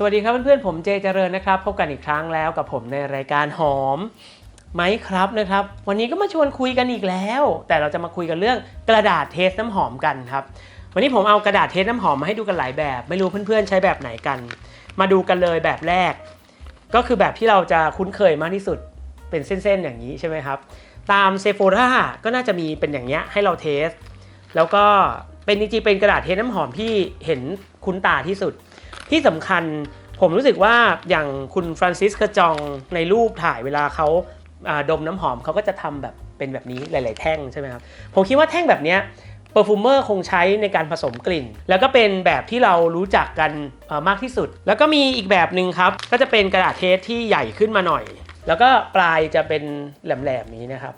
สวัสดีครับเพื่อนๆผมเจเจริญนะครับพบกันอีกครั้งแล้วกับผมในรายการหอมไหมครับนะครับ วันนี้ก็มาชวนคุยกันอีกแล้ว แต่เราจะมาคุยกันเรื่องกระดาษเทสน้ำหอมกันครับ วันนี้ผมเอากระดาษเทสน้ำหอมมาให้ดูกันหลายแบบ ไม่รู้เพื่อนๆใช้แบบไหนกัน มาดูกันเลยแบบแรก ก็คือแบบที่เราจะคุ้นเคยมากที่สุดเป็นเส้นๆอย่างนี้ใช่ไหมครับ ตามเซโฟ r a ก็น่าจะมีเป็นอย่างเงี้ยให้เราเทส แล้วก็เป็นจริงๆเป็นกระดาษเทสน้ำหอมที่เห็นคุ้นตาที่สุด ที่สำคัญผมรู้สึกว่าอย่างคุณฟรานซิสกระจองในรูปถ่ายเวลาเขาดมน้ำหอมเขาก็จะทำแบบเป็นแบบนี้หลาย ๆ แท่งใช่ไหมครับ ผมคิดว่าแท่งแบบนี้เปอร์ฟูมเมอร์คงใช้ในการผสมกลิ่น แล้วก็เป็นแบบที่เรารู้จักกันมากที่สุด แล้วก็มีอีกแบบหนึ่งครับ ก็จะเป็นกระดาษเทสที่ใหญ่ขึ้นมาหน่อย แล้วก็ปลายจะเป็นแหลม ๆ นี้นะครับ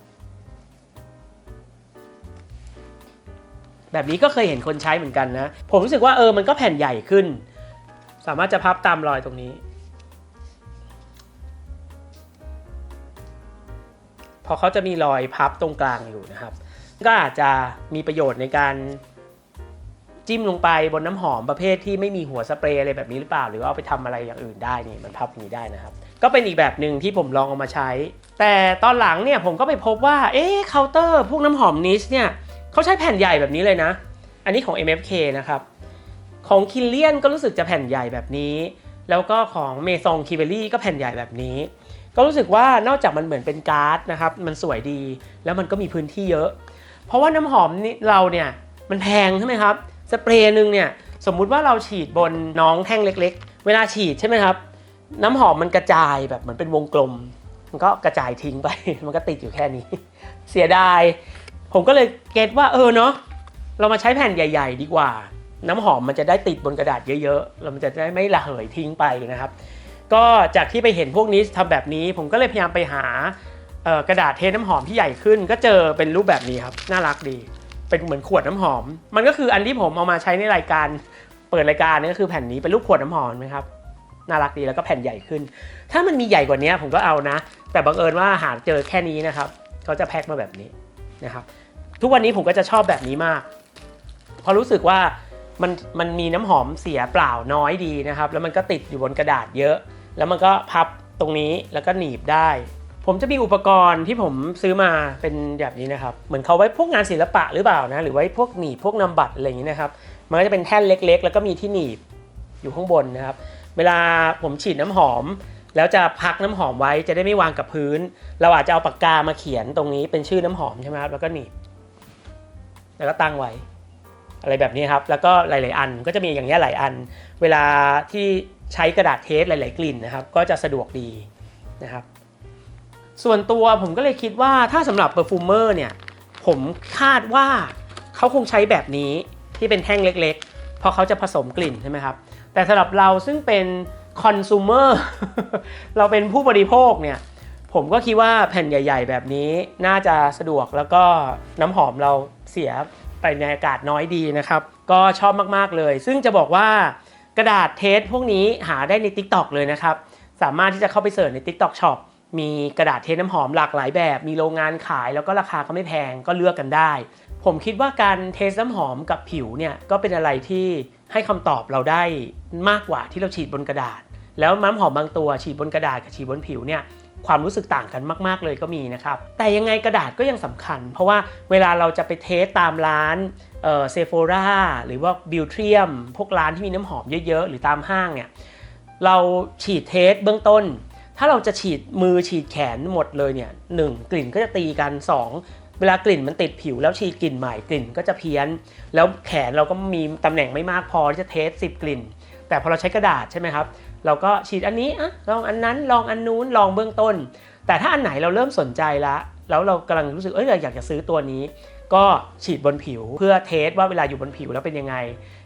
แบบนี้ก็เคยเห็นคนใช้เหมือนกันนะ ผมรู้สึกว่าเออมันก็แผ่นใหญ่ขึ้น สามารถจะพับตามรอยตรงนี้ พอเขาจะมีรอยพับตรงกลางอยู่นะครับ ก็อาจจะมีประโยชน์ในการจิ้มลงไปบนน้ำหอมประเภทที่ไม่มีหัวสเปรย์อะไรแบบนี้หรือเปล่า หรือว่าเอาไปทำอะไรอย่างอื่นได้นี่มันพับอย่างนี้ได้นะครับ ก็เป็นอีกแบบหนึ่งที่ผมลองเอามาใช้ แต่ตอนหลังเนี่ยผมก็ไปพบว่าเอ๊ะเคาน์เตอร์พวกน้ำหอมนิชเนี่ยเขาใช้แผ่นใหญ่แบบนี้เลยนะ อันนี้ของ MFK นะครับ ของคินเลียนก็รู้สึกจะแผ่นใหญ่แบบนี้ แล้วก็ของเมซองคิเวลี่ก็แผ่นใหญ่แบบนี้ ก็รู้สึกว่านอกจากมันเหมือนเป็นการ์ดนะครับมันสวยดีแล้วมันก็มีพื้นที่เยอะ เพราะว่าน้ำหอมนี่เราเนี่ยมันแพงใช่ไหมครับสเปรย์หนึ่งเนี่ยสมมุติว่าเราฉีดบนน้องแท่งเล็ก ๆ เวลาฉีดใช่ไหมครับ น้ำหอมมันกระจายแบบเหมือนเป็นวงกลม มันก็กระจายทิ้งไป มันก็ติดอยู่แค่นี้ เสียดาย ผมก็เลยเก็ตว่าเออเนาะเรามาใช้แผ่นใหญ่ ๆ ดีกว่า น้ำหอมมันจะได้ติดบนกระดาษเยอะๆแล้วมันจะได้ไม่ระเหยทิ้งไปนะครับ ก็จากที่ไปเห็นพวกนี้ทำแบบนี้ ผมก็เลยพยายามไปหากระดาษเทน้ำหอมที่ใหญ่ขึ้น ก็เจอเป็นรูปแบบนี้ครับน่ารักดี เป็นเหมือนขวดน้ำหอม มันก็คืออันที่ผมเอามาใช้ในรายการเปิดรายการนี่ก็คือแผ่นนี้เป็นรูปขวดน้ำหอมไหมครับน่ารักดีแล้วก็แผ่นใหญ่ขึ้น ถ้ามันมีใหญ่กว่านี้ผมก็เอานะ แต่บังเอิญว่าหาเจอแค่นี้นะครับเขาจะแพ็คมาแบบนี้นะครับ ทุกวันนี้ผมก็จะชอบแบบนี้มากเพราะรู้สึกว่า มันมันมีน้ำหอมเสียเปล่าน้อยดีนะครับ แล้วมันก็ติดอยู่บนกระดาษเยอะ แล้วมันก็พับตรงนี้แล้วก็หนีบได้ ผมจะมีอุปกรณ์ที่ผมซื้อมาเป็นแบบนี้นะครับ เหมือนเขาไว้พวกงานศิลปะหรือเปล่านะหรือไว้พวกหนีบพวกนำบัตรอะไรอย่างนี้นะครับ มันก็จะเป็นแท่นเล็ก ๆ แล้วก็มีที่หนีบอยู่ข้างบนนะครับ เวลาผมฉีดน้ำหอม แล้วจะพักน้ำหอมไว้จะได้ไม่วางกับพื้น เราอาจจะเอาปากกามาเขียนตรงนี้เป็นชื่อน้ำหอมใช่ไหมครับแล้วก็หนีบแล้วก็ตั้งไว้ อะไรแบบนี้ครับ แล้วก็หลาย ๆ อันก็จะมีอย่างนี้หลายอัน เวลาที่ใช้กระดาษเทสหลาย ๆ กลิ่นนะครับ ก็จะสะดวกดีนะครับ ส่วนตัวผมก็เลยคิดว่าถ้าสำหรับเ e อร์ฟูเมอร์เนี่ย ผมคาดว่าเขาคงใช้แบบนี้ที่เป็นแท่งเล็ก ๆ เพราะเขาจะผสมกลิ่นใช่ไหมครับ แต่สำหรับเราซึ่งเป็นคอน sumer เราเป็นผู้บริโภคเนี่ย ผมก็คิดว่าแผ่นใหญ่ ๆ แบบนี้น่าจะสะดวกแล้วก็น้ำหอมเราเสีย ไปในอากาศน้อยดีนะครับ ก็ชอบมากๆเลย ซึ่งจะบอกว่ากระดาษเทสพวกนี้หาได้ใน TikTok เลยนะครับ สามารถที่จะเข้าไปเสิร์ชใน TikTok Shop มีกระดาษเทสน้ำหอมหลากหลายแบบ มีโรงงานขายแล้วก็ราคาก็ไม่แพงก็เลือกกันได้ ผมคิดว่าการเทสน้ำหอมกับผิวเนี่ยก็เป็นอะไรที่ให้คำตอบเราได้มากกว่าที่เราฉีดบนกระดาษ แล้วน้ำหอมบางตัวฉีดบนกระดาษกับฉีดบนผิวเนี่ย ความรู้สึกต่างกันมาก ๆ เลยก็มีนะครับ แต่ยังไงกระดาษก็ยังสำคัญ เพราะว่าเวลาเราจะไปเทสตามร้านเซโฟราหรือว่าบิวเทียมพวกร้านที่มีน้ำหอมเยอะๆ หรือตามห้างเนี่ยเราฉีดเทสเบื้องต้น ถ้าเราจะฉีดมือฉีดแขนหมดเลยเนี่ยหนึ่งกลิ่นก็จะตีกันสองเวลากลิ่นมันติดผิวแล้วฉีดกลิ่นใหม่กลิ่นก็จะเพี้ยน แล้วแขนเราก็มีตำแหน่งไม่มากพอที่จะเทส10 กลิ่น แต่พอเราใช้กระดาษใช่ไหมครับ เราก็ฉีดอันนี้อะลองอันนั้นลองอันนู้นลองเบื้องต้น แต่ถ้าอันไหนเราเริ่มสนใจละแล้วเรากำลังรู้สึกเอ้ยเราอยากจะซื้อตัวนี้ ก็ฉีดบนผิวเพื่อเทสว่าเวลาอยู่บนผิวแล้วเป็นยังไง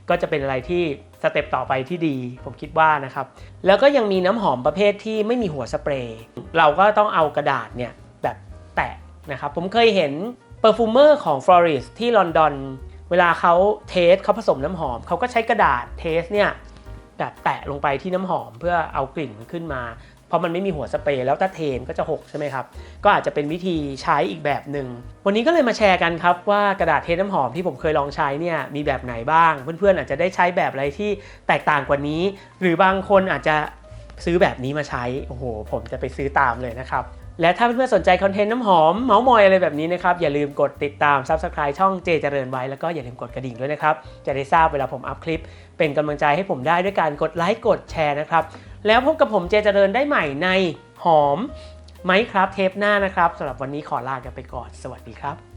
ก็จะเป็นอะไรที่สเต็ปต่อไปที่ดี ผมคิดว่านะครับแล้วก็ยังมีน้ำหอมประเภทที่ไม่มีหัวสเปรย์เราก็ต้องเอากระดาษเนี่ยแบบแตะนะครับผมเคยเห็นเปอร์ฟูเมอร์ของ Floris ที่ลอนดอนเวลาเขาเทสเขาผสมน้ำหอมเขาก็ใช้กระดาษเทสเนี่ย แบบแตะลงไปที่น้ำหอมเพื่อเอากลิ่นมันขึ้นมา เพราะมันไม่มีหัวสเปรย์แล้วถ้าเทนก็จะหกใช่ไหมครับ ก็อาจจะเป็นวิธีใช้อีกแบบหนึ่ง วันนี้ก็เลยมาแชร์กันครับว่ากระดาษเทน้ำหอมที่ผมเคยลองใช้เนี่ยมีแบบไหนบ้าง เพื่อนๆอาจจะได้ใช้แบบอะไรที่แตกต่างกว่านี้ หรือบางคนอาจจะซื้อแบบนี้มาใช้ โอ้โห ผมจะไปซื้อตามเลยนะครับ และถ้าเพื่อนๆสนใจคอนเทนต์น้ำหอมเมาส์มอยอะไรแบบนี้นะครับ อย่าลืมกดติดตาม Subscribe ช่องเจเจริญไว้ แล้วก็อย่าลืมกดกระดิ่งด้วยนะครับ จะได้ทราบเวลาผมอัพคลิป เป็นกำลังใจให้ผมได้ด้วยการกดไลค์กดแชร์นะครับ แล้วพบกับผมเจเจริญได้ใหม่ในหอมไหมครับเทปหน้านะครับสำหรับวันนี้ขอลากันไปก่อน สวัสดีครับ